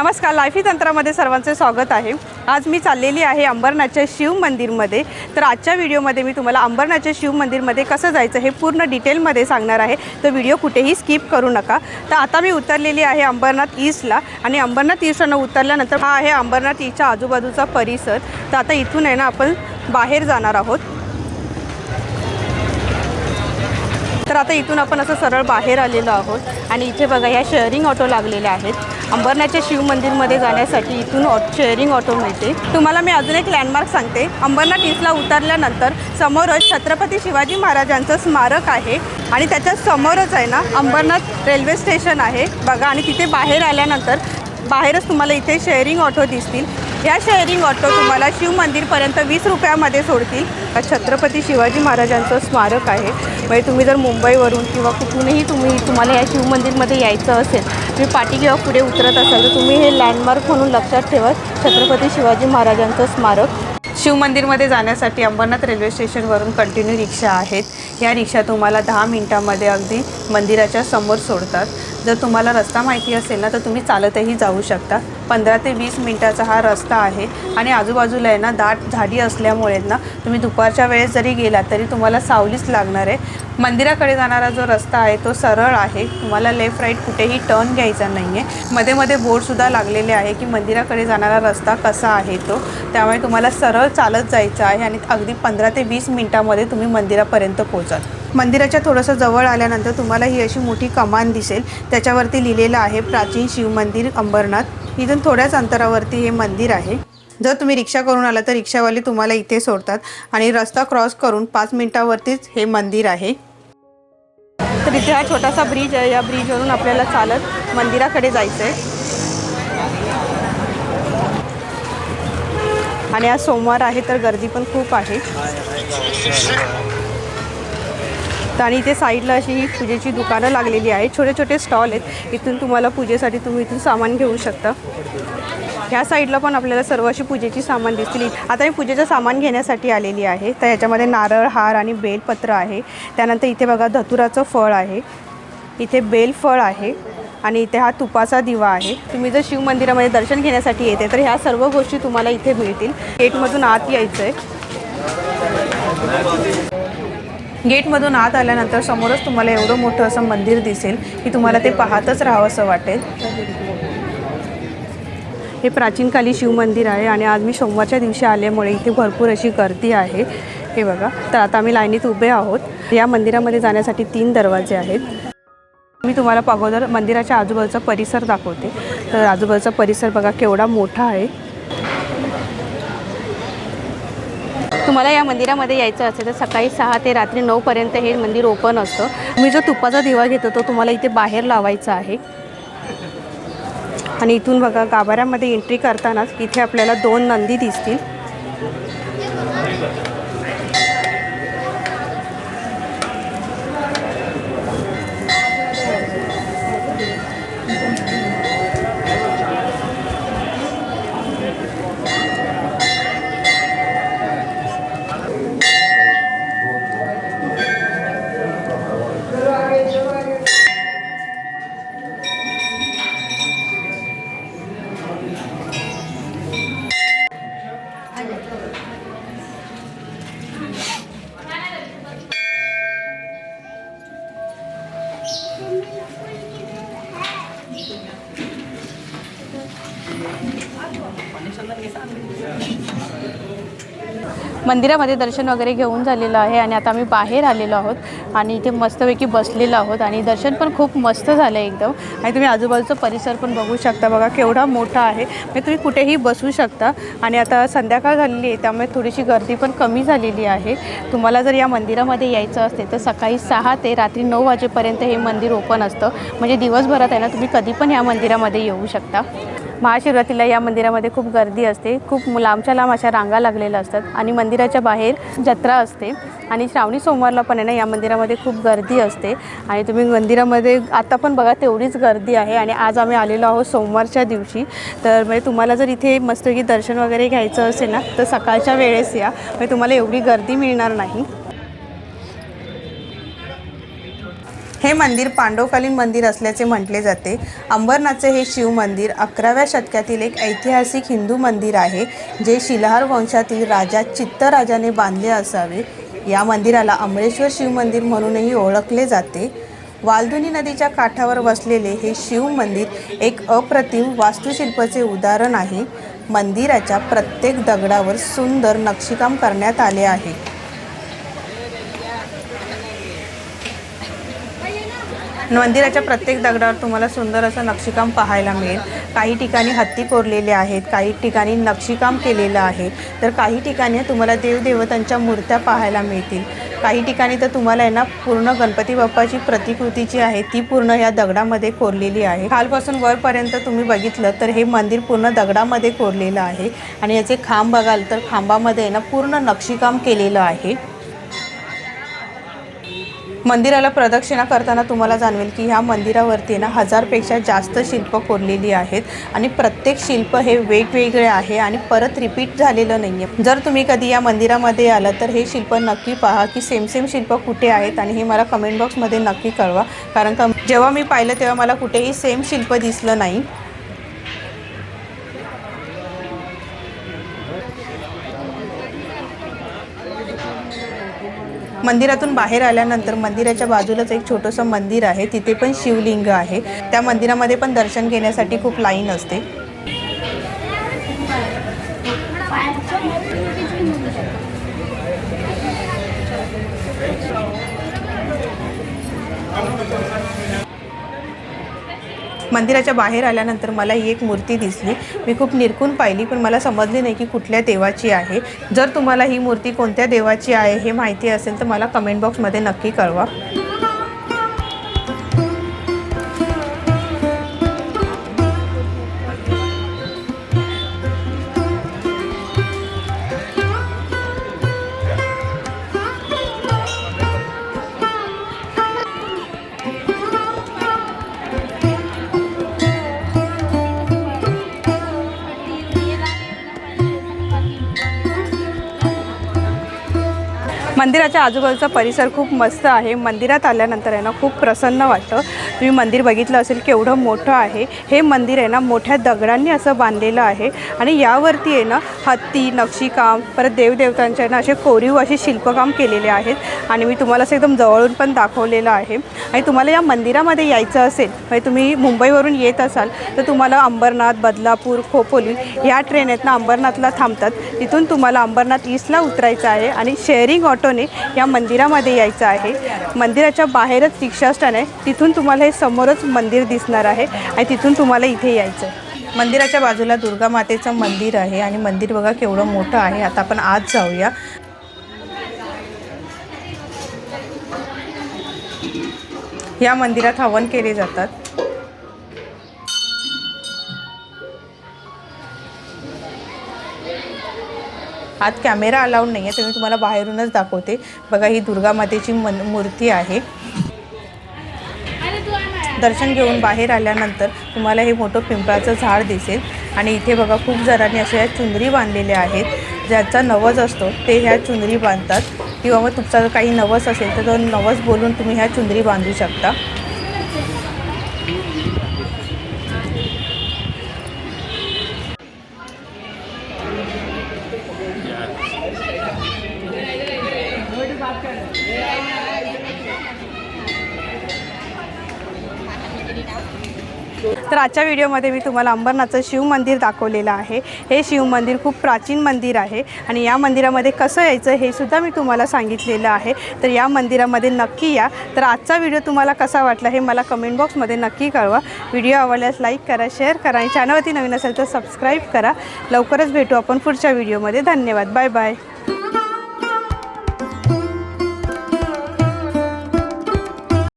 नमस्कार लाईफी तंत्रामध्ये सर्वांचे स्वागत आहे. आज मी चाललेली आहे अंबरनाथच्या शिव मंदिरमध्ये. तर आजच्या व्हिडिओमध्ये मी तुम्हाला अंबरनाथच्या शिव मंदिरमध्ये कसं जायचं हे पूर्ण डिटेलमध्ये सांगणार आहे. तर व्हिडिओ कुठेही स्किप करू नका. तर आता मी उतरलेली आहे अंबरनाथ ईस्टला आणि अंबरनाथ ईस्टनं उतरल्यानंतर हा आहे अंबरनाथ ईस्टच्या आजूबाजूचा परिसर. तर आता इथून आहे ना आपण बाहेर जाणार आहोत. तर आता इथून आपण असं सरळ बाहेर आलेलो आहोत. आणि इथे बघा ह्या शेअरिंग ऑटो लागलेल्या आहेत. अंबरनाथच्या शिव मंदिरमध्ये जाण्यासाठी इथून ऑ शेअरिंग ऑटो मिळते. तुम्हाला मी अजून एक लँडमार्क सांगते. अंबरनाथ हिल्सला उतरल्यानंतर समोरच छत्रपती शिवाजी महाराजांचं स्मारक आहे आणि त्याच्या समोरच आहे ना अंबरनाथ रेल्वे स्टेशन आहे. बघा आणि तिथे बाहेर आल्यानंतर बाहेरच तुम्हाला इथे शेअरिंग ऑटो दिसतील. ह्या शेअरिंग ऑटो तुम्हाला शिव मंदिरपर्यंत वीस रुपयामध्ये सोडतील. छत्रपती शिवाजी महाराजांचं स्मारक आहे. म्हणजे तुम्ही जर मुंबईवरून किंवा कुठूनही तुम्ही तुम्हाला या शिवमंदिरमध्ये यायचं असेल तुम्ही पाठी किंवा पुढे उतरत असाल तर तुम्ही हे लँडमार्क म्हणून लक्षात ठेवा. छत्रपती शिवाजी महाराजांचं स्मारक. शिवमंदिरमध्ये जाण्यासाठी अंबरनाथ रेल्वे स्टेशनवरून कंटिन्यू रिक्षा आहेत. या रिक्षा तुम्हाला दहा मिनटामध्ये अगदी मंदिराच्या समोर सोडतात. जर तुम्हाला रस्ता माहिती असेल ना तर तुम्ही चालतही जाऊ शकता. पंधरा ते वीस मिनटाचा हा रस्ता आहे आणि आजूबाजूला आहे ना दाट झाडी असल्यामुळे ना तुम्ही दुपारच्या वेळेस जरी गेलात तरी तुम्हाला सावलीच लागणार आहे. मंदिराकडे जाणारा जो रस्ता आहे तो सरळ आहे. तुम्हाला लेफ्ट राईट कुठेही टर्न घ्यायचा नाही आहे मध्ये मध्ये बोर्डसुद्धा लागलेले आहे की मंदिराकडे जाणारा रस्ता कसा आहे तो. त्यामुळे तुम्हाला सरळ चालत जायचं आहे आणि अगदी पंधरा ते वीस मिनटामध्ये तुम्ही मंदिरापर्यंत पोहोचाल. मंदिराच्या थोडंसं जवळ आल्यानंतर तुम्हाला ही अशी मोठी कमान दिसेल. त्याच्यावरती लिहिलेलं आहे प्राचीन शिवमंदिर अंबरनाथ. इथून थोड्याच अंतरावरती हे मंदिर आहे. जर तुम्ही रिक्षा करून आला तर रिक्षावाले तुम्हाला इथे सोडतात. आणि रस्ता क्रॉस करून पाच मिनटावरतीच हे मंदिर आहे. तर इथे हा छोटासा ब्रिज आहे. या ब्रिजवरून आपल्याला चालत मंदिराकडे जायचं आहे आणि आज सोमवार आहे तर गर्दी पण खूप आहे. तर आणि इथे साईडला अशी ही पूजेची दुकानं लागलेली आहेत. छोटे छोटे स्टॉल आहेत. इथून तुम्हाला पूजेसाठी तुम्ही इथून सामान घेऊ शकता. ह्या साईडला पण आपल्याला सर्व अशी पूजेची सामान दिसतील. आता मी पूजेचं सामान घेण्यासाठी आलेली आहे. तर याच्यामध्ये नारळ हार आणि बेलपत्र आहे. त्यानंतर इथे बघा धतुराचं फळ आहे. इथे बेलफळ आहे. आणि इथे हा तुपाचा दिवा आहे. तुम्ही जर शिव मंदिरामध्ये दर्शन घेण्यासाठी येते तर ह्या सर्व गोष्टी तुम्हाला इथे मिळतील. गेटमधून आत यायचं आहे गेटमधून आत आल्यानंतर समोरच तुम्हाला एवढं मोठं असं मंदिर दिसेल की तुम्हाला ते पाहतच राहावं असं वाटेल. हे प्राचीनकाली शिव मंदिर आहे आणि आज मी सोमवारच्या दिवशी आल्यामुळे इथे भरपूर अशी गर्दी आहे. हे बघा तर आता आम्ही लाईनीत उभे आहोत. या मंदिरामध्ये जाण्यासाठी तीन दरवाजे आहेत. मी तुम्हाला अगोदर मंदिराच्या आजूबाजूचा परिसर दाखवते. तर आजूबाजूचा परिसर बघा केवढा मोठा आहे. तुम्हाला या मंदिरामध्ये यायचं असेल तर सकाळी सहा ते रात्री नऊपर्यंत हे मंदिर ओपन असतं. मी जो तुपाचा दिवा घेतो तो तुम्हाला इथे बाहेर लावायचा आहे. आणि इथून बघा गाभाऱ्यामध्ये एंट्री करतानाच इथे आपल्याला दोन नंदी दिसतील. मंदिरामध्ये दर्शन वगैरे घेऊन झालेलं आहे आणि आता आम्ही बाहेर आलेलो आहोत आणि इथे मस्तपैकी बसलेलो आहोत आणि दर्शन पण खूप मस्त झालं आहे एकदम. आणि तुम्ही आजूबाजूचा परिसर पण बघू शकता. बघा केवढा मोठा आहे. म्हणजे तुम्ही कुठेही बसू शकता. आणि आता संध्याकाळ झालेली आहे त्यामुळे थोडीशी गर्दी पण कमी झालेली आहे. तुम्हाला जर या मंदिरामध्ये यायचं असेल तर सकाळी सहा ते रात्री नऊ वाजेपर्यंत हे मंदिर ओपन असतं. म्हणजे दिवसभरात आहे ना तुम्ही कधी पण या मंदिरामध्ये येऊ शकता. महाशिवरात्रीला या मंदिरामध्ये खूप गर्दी असते. खूप लांबच्या लांब अशा रांगा लागलेल्या असतात आणि मंदिराच्या बाहेर जत्रा असते. आणि श्रावणी सोमवारला पण आहे ना या मंदिरामध्ये खूप गर्दी असते. आणि तुम्ही मंदिरामध्ये आता पण बघा तेवढीच गर्दी आहे आणि आज आम्ही आलेलो आहोत सोमवारच्या दिवशी. तर म्हणजे तुम्हाला जर इथे मस्तपैकी दर्शन वगैरे घ्यायचं असेल ना तर सकाळच्या वेळेस या. म्हणजे तुम्हाला एवढी गर्दी मिळणार नाही. हे मंदिर पांडवकालीन मंदिर असल्याचे म्हटले जाते. अंबरनाथचे हे शिव मंदिर अकराव्या शतकातील एक ऐतिहासिक हिंदू मंदिर आहे जे शिलहार वंशातील राजा चित्तराजाने बांधले असावे. या मंदिराला अमरेश्वर शिव मंदिर म्हणूनही ओळखले जाते. वालधुनी नदीच्या काठावर वसलेले हे शिव मंदिर एक अप्रतिम वास्तुशिल्पाचे उदाहरण आहे. मंदिराच्या प्रत्येक दगडावर सुंदर नक्षीकाम करण्यात आले आहे. मंदिराच्या प्रत्येक दगडावर तुम्हाला सुंदर असं नक्षीकाम पाहायला मिळेल. काही ठिकाणी हत्ती कोरलेले आहेत काही ठिकाणी नक्षीकाम केलेलं आहे. तर काही ठिकाणी तुम्हाला देवदेवतांच्या मूर्त्या पाहायला मिळतील. काही ठिकाणी तर तुम्हाला आहे ना पूर्ण गणपती बाप्पाची प्रतिकृती जी आहे ती पूर्ण या दगडामध्ये कोरलेली आहे. खालपासून वरपर्यंत तुम्ही बघितलं तर हे मंदिर पूर्ण दगडामध्ये कोरलेलं आहे. आणि याचे खांब बघाल तर खांबामध्ये आहे ना पूर्ण नक्षीकाम केलेलं आहे. मंदिराला प्रदक्षिणा करताना तुम्हाला जाणवेल की ह्या मंदिरावरती ना हजारपेक्षा जास्त शिल्प कोरलेली आहेत आणि प्रत्येक शिल्प हे वेगवेगळे आहे आणि परत रिपीट झालेलं नाही आहे जर तुम्ही कधी या मंदिरामध्ये आलात तर हे शिल्प नक्की पहा की सेम सेम शिल्प कुठे आहेत आणि हे मला कमेंट बॉक्समध्ये नक्की कळवा. कारण का जेव्हा मी पाहिलं तेव्हा मला कुठेही सेम शिल्प दिसलं नाही. मंदिरातून बाहेर आल्यानंतर मंदिराच्या बाजूलाच एक छोटंसं मंदिर आहे. तिथे पण शिवलिंग आहे. त्या मंदिरामध्ये पण दर्शन घेण्यासाठी खूप लाईन असते. मंदिराच्या बाहेर आल्यानंतर मला ही एक मूर्ती दिसली. मी खूप निरखून पाहिली पण मला समजली नाही की कुठल्या देवाची आहे. जर तुम्हाला ही मूर्ती कोणत्या देवाची आहे हे माहिती असेल तर मला कमेंट बॉक्समध्ये नक्की कळवा. मंदिराच्या आजूबाजूचा परिसर खूप मस्त आहे. मंदिरात आल्यानंतर आहे ना खूप प्रसन्न वाटतं. तुम्ही मंदिर बघितलं असेल केवढं मोठं आहे. हे मंदिर आहे ना मोठ्या दगडांनी असं बांधलेलं आहे. आणि यावरती आहे ना हत्ती नक्षीकाम परत देवदेवतांच्या ना असे कोरीव असे शिल्पकाम केलेले आहेत. आणि मी तुम्हाला असं एकदम जवळून पण दाखवलेलं आहे. आणि तुम्हाला या मंदिरामध्ये यायचं असेल म्हणजे तुम्ही मुंबईवरून येत असाल तर तुम्हाला अंबरनाथ बदलापूर खोपोली ह्या ट्रेन आहेत ना अंबरनाथला थांबतात. तिथून तुम्हाला अंबरनाथ ईस्टला उतरायचं आहे. आणि शेअरिंग ऑटो ऑटोने या मंदिरामध्ये यायचं आहे. मंदिराच्या बाहेरच रिक्षा स्टँड आहे. तिथून तुम्हाला हे समोरच मंदिर दिसणार आहे आणि तिथून तुम्हाला इथे यायचं आहे. मंदिराच्या बाजूला दुर्गा मातेचं मंदिर आहे आणि मंदिर बघा केवढं मोठं आहे. आता आपण आज जाऊया. या मंदिरात हवन केले जातात. आत कॅमेरा अलाउड नाही आहे तर मी तुम्हाला बाहेरूनच दाखवते. बघा ही दुर्गा मातेची मन मूर्ती आहे. दर्शन घेऊन बाहेर आल्यानंतर तुम्हाला हे मोठं पिंपळाचं झाड दिसेल. आणि इथे बघा खूप जणांनी अशा ह्या चुंदरी बांधलेल्या आहेत. ज्याचा नवस असतो ते ह्या चुंदरी बांधतात. किंवा मग तुमचा जर काही नवस असेल तर तो नवस बोलून तुम्ही ह्या चुंदरी बांधू शकता. तर आजच्या व्हिडिओमध्ये मी तुम्हाला अंबरनाथचं शिव मंदिर दाखवलेलं आहे. हे शिव मंदिर खूप प्राचीन मंदिर आहे आणि या मंदिरामध्ये कसं यायचं हे सुद्धा मी तुम्हाला सांगितलेलं आहे. तर या मंदिरामध्ये नक्की या. तर आजचा व्हिडिओ तुम्हाला कसा वाटला हे मला कमेंट बॉक्समध्ये नक्की कळवा. व्हिडिओ आवडल्यास लाईक करा शेअर करा आणि चॅनलवरती नवीन असेल तर सबस्क्राईब करा. लवकरच भेटू आपण पुढच्या व्हिडिओमध्ये. धन्यवाद. Bye bye